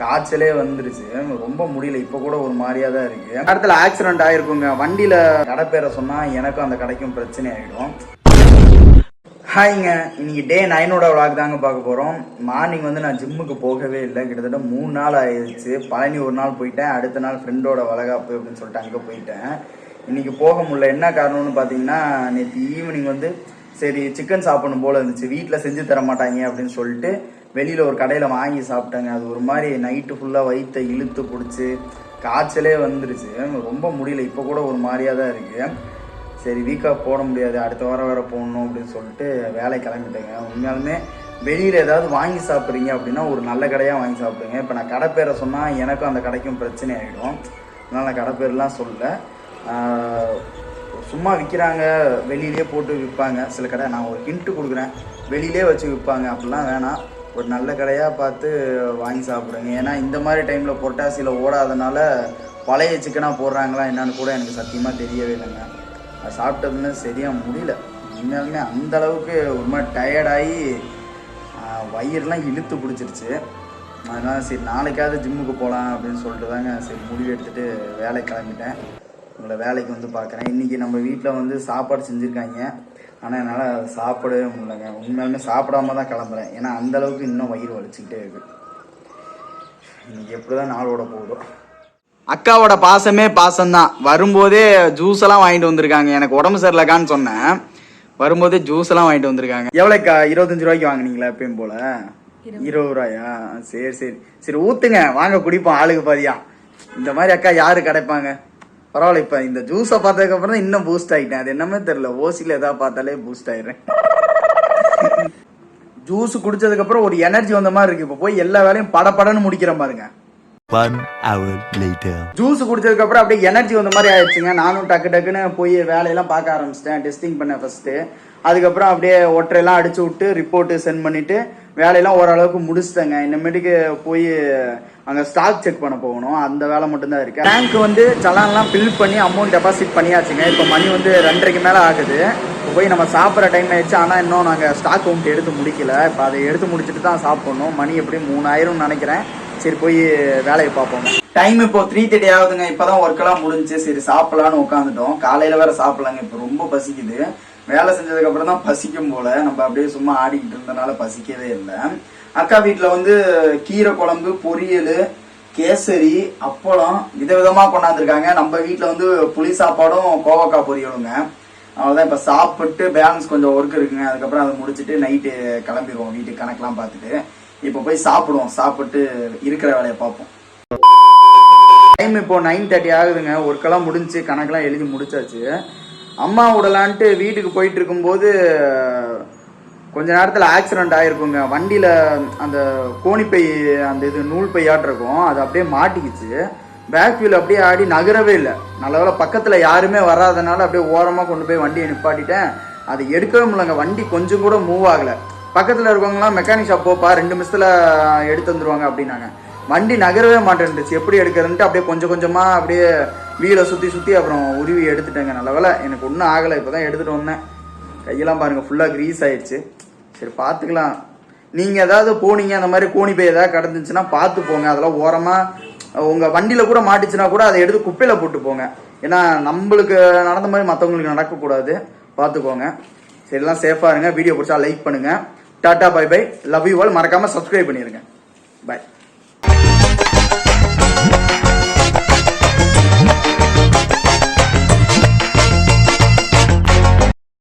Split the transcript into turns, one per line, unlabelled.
காய்ச்சலே வந்துருச்சு. ரொம்ப முடியல. இப்போ கூட ஒரு மாதிரியா தான் இருக்கு. இடத்துல ஆக்சிடென்ட் ஆயிருக்குங்க. வண்டியில கடை பேரை சொன்னா எனக்கும் அந்த கடைக்கும் பிரச்சனை ஆயிடும். ஹாய்ங்க. இன்னைக்கு டே நைனோட விளாக் தாங்க பார்க்க போகிறோம் மார்னிங் வந்து நான் ஜிம்முக்கு போகவே இல்லை. கிட்டத்தட்ட மூணு நாள் ஆயிடுச்சு பழனி ஒரு நாள் போயிட்டேன். அடுத்த நாள் ஃப்ரெண்டோட வளகாப்பு அப்படின்னு சொல்லிட்டு அங்கே போயிட்டேன். இன்னைக்கு போக முடியல. என்ன காரணம்னு பார்த்தீங்கன்னா நேற்று ஈவினிங் வந்து சரி சிக்கன் சாப்பிடணும் போல இருந்துச்சு. வீட்டில் செஞ்சு தர மாட்டாங்க அப்படின்னு சொல்லிட்டு வெளியில் ஒரு கடையில் வாங்கி சாப்பிட்டாங்க. அது ஒரு மாதிரி நைட்டு ஃபுல்லாக வயிற்றை இழுத்து பிடிச்சி காய்ச்சலே வந்துருச்சு. ரொம்ப முடியல. இப்போ கூட ஒரு மாதிரியாக தான் இருக்குது சரி வீக்காக போட முடியாது. அடுத்த வாரம் வேறு போடணும் அப்படின்னு சொல்லிட்டு வேலை கிளம்பிட்டேங்க. உண்மையாலுமே வெளியில் ஏதாவது வாங்கி சாப்பிட்றீங்க அப்படின்னா ஒரு நல்ல கடையாக வாங்கி சாப்பிடுங்க. இப்போ நான் கடை பேரை சொன்னால் எனக்கும் அந்த கடைக்கும் பிரச்சனை ஆகிடும் அதனால் நான் கடை பேர்லாம் சொல்ல. சும்மா விற்கிறாங்க வெளியிலே போட்டு விற்பாங்க. சில கடை நான் ஒரு ஹிண்ட்டு கொடுக்குறேன். வெளியிலே வச்சு விற்பாங்க. அப்படிலாம் வேணாம். ஒரு நல்ல கடையாக பார்த்து வாங்கி சாப்பிடுங்க. ஏன்னா இந்த மாதிரி டைமில் பொட்டாசியில் ஓடாதனால பழைய சிக்கனாக போடுறாங்களா என்னன்னு கூட எனக்கு சத்தியமாக தெரியவே இல்லைங்க. அது சாப்பிட்டதுன்னு சரியாக முடியல. உண்மையாலுமே அந்தளவுக்கு ஒரு மாதிரி டயர்டாகி வயிறுலாம் இழுத்து பிடிச்சிருச்சு. அதனால் சரி நாளைக்காவது ஜிம்முக்கு போகலாம் அப்படின்னு சொல்லிட்டு தாங்க சரி முடிவு எடுத்துகிட்டு வேலை கிளம்பிட்டேன். உங்களை வேலைக்கு வந்து பார்க்குறேன் இன்றைக்கி நம்ம வீட்டில் வந்து சாப்பாடு செஞ்சுருக்காங்க. ஆனால் என்னால் சாப்பிடவே முடியலங்க. உண்மையாலுமே சாப்பிடாம தான் கிளம்புறேன். ஏன்னா அந்த அளவுக்கு இன்னும் வயிறு வலிச்சுக்கிட்டே இருக்கு. இன்னைக்கு எப்படி தான் நாளோட போகுதோ. அக்காவோட பாசமே பாசம்தான். வரும்போதே ஜூஸ் எல்லாம் வாங்கிட்டு வந்திருக்காங்க. எனக்கு உடம்பு சரியில்லைக்கான்னு சொன்னேன். வரும்போதே ஜூஸ் எல்லாம் வாங்கிட்டு வந்திருக்காங்க. எவ்வளோக்கா இருபத்தஞ்சு ரூபாய்க்கு வாங்குனீங்களா எப்பயும் போல? இருபது ரூபாயா? சரி சரி. சரி ஊத்துங்க. வாங்க குடிப்போம். ஆளுக்கு பாதியா? இந்த மாதிரி அக்கா யாரு கிடைப்பாங்க? பரவாயில்ல இப்ப இந்த ஜூஸை பார்த்ததுக்கு அப்புறம் தான் இன்னும் பூஸ்ட் ஆயிட்டேன். அது என்னமே தெரியல. ஓசில ஏதாவது பார்த்தாலே பூஸ்ட் ஆயிடுறேன். ஜூஸ் குடிச்சதுக்கு அப்புறம் ஒரு எனர்ஜி வந்த மாதிரி இருக்கு. இப்போ போய் எல்லா வேலையும் முடிக்கிற பாருங்க.
One hour later.
ஜூஸ் குடிச்சதுக்கு அப்புறம் அப்படியே எனர்ஜி வந்த மாதிரி ஆயிடுச்சுங்க. நானும் டக்கு டக்குன்னு போய் வேலையெல்லாம் பார்க்க ஆரம்பிச்சிட்டேன். டெஸ்டிங் பண்ணேன் ஃபர்ஸ்ட் அதுக்கப்புறம் அப்படியே ஒற்றையெல்லாம் அடிச்சு விட்டு ரிப்போர்ட்டு சென்ட் பண்ணிட்டு வேலையெல்லாம் ஓரளவுக்கு முடிச்சிட்டேங்க. இனிமேட்டுக்கு போய் அங்கே ஸ்டாக் செக் பண்ண போகணும். அந்த வேலை மட்டும்தான் இருக்கு. பேங்க் வந்து சலான்லாம் ஃபில் பண்ணி அமௌண்ட் டெபாசிட் பண்ணியாச்சுங்க. இப்போ மணி வந்து ரெண்டரைக்கு மேலே ஆகுது. இப்போ போய் நம்ம சாப்பிட்ற டைம் ஆயிடுச்சு. ஆனால் இன்னும் நாங்கள் ஸ்டாக் அமௌண்ட் எடுத்து முடிக்கல. இப்போ அதை எடுத்து முடிச்சுட்டு தான் சாப்பிடணும். மணி எப்படியும் மூணாயிரம்னு நினைக்கிறேன். சரி போய் வேலையை பார்ப்போம். டைம் இப்போ த்ரீ தேர்ட்டி ஆகுதுங்க. இப்போதான் ஒர்க் எல்லாம் முடிஞ்சு சரி சாப்பிட்லான்னு உட்காந்துட்டோம் காலையில வேற சாப்பிடலாங்க. இப்போ ரொம்ப பசிக்குது. வேலை செஞ்சதுக்கு அப்புறம் தான் பசிக்கும் போல. நம்ம அப்படியே சும்மா ஆடிக்கிட்டு இருந்தனால பசிக்கவே இல்லை. அக்கா வீட்டில் வந்து கீரை குழம்பு பொரியல் கேசரி அப்பளம் விதவிதமாக கொண்டாந்துருக்காங்க. நம்ம வீட்டில் வந்து புளி சாப்பாடும் கோவக்காய் பொரியலுங்க. அவ்வளோதான் இப்போ சாப்பிட்டு பேலன்ஸ் கொஞ்சம் ஒர்க் இருக்குங்க. அதுக்கப்புறம் அதை முடிச்சுட்டு நைட்டு கிளம்பிடுவோம் வீட்டுக்கு கணக்கெலாம் பார்த்துட்டு. இப்போ போய் சாப்பிடுவோம். சாப்பிட்டு இருக்கிற வேலையை பார்ப்போம். டைம் இப்போ நைன் தேர்ட்டி ஆகுதுங்க. ஒர்க்கெல்லாம் முடிஞ்சு கணக்கெல்லாம் எழுதி முடிச்சாச்சு. அம்மா விடலான்ட்டு வீட்டுக்கு போயிட்டு இருக்கும்போது கொஞ்ச நேரத்தில் ஆக்சிடென்ட் ஆகிருக்குங்க வண்டியில் அந்த கோணிப்பை அந்த இது நூல் பையாட்டிருக்கும். அது அப்படியே மாட்டிக்கிச்சு. பேக் வீல் அப்படியே ஆடி நகரவே இல்லை. நல்ல பக்கத்தில் யாருமே வராதனால அப்படியே ஓரமாக கொண்டு போய் வண்டியை நிப்பாட்டிட்டேன். அதை எடுக்கவே முடியலங்க. வண்டி கொஞ்சம் கூட மூவ் ஆகலை. பக்கத்தில் இருக்கவங்களாம் மெக்கானிக் ஷாப் போப்பா ரெண்டு நிமிஷத்தில் எடுத்து வந்துருவாங்க அப்படின்னாங்க. வண்டி நகரவே மாட்டேன்ருச்சு எப்படி எடுக்கிறதுன்ட்டு அப்படியே கொஞ்சம் கொஞ்சமாக அப்படியே வீலை சுற்றி சுற்றி அப்புறம் உருவி எடுத்துட்டேங்க. நல்ல எனக்கு ஒன்றும் ஆகலை. இப்போ தான் எடுத்துகிட்டு வந்தேன். கையெல்லாம் பாருங்கள் ஃபுல்லாக க்ரீஸ் ஆயிடுச்சு. சரி பார்த்துக்கலாம். நீங்கள் ஏதாவது போனீங்க அந்த மாதிரி கோணி போய் ஏதாவது கடந்துச்சுன்னா பார்த்து போங்க. அதெல்லாம் ஓரமாக உங்கள் வண்டியில் கூட மாட்டிச்சுன்னா கூட அதை எடுத்து குப்பையில் போட்டு போங்க. ஏன்னா நம்மளுக்கு நடந்த மாதிரி மற்றவங்களுக்கு நடக்கக்கூடாது. பார்த்துக்கோங்க. சரி எல்லாம் சேஃபாக இருங்க. வீடியோ பிடிச்சா லைக் பண்ணுங்கள் tata bye bye love you all மறக்காமல் சப்ஸ்கிரைப் பண்ணிடுங்க பை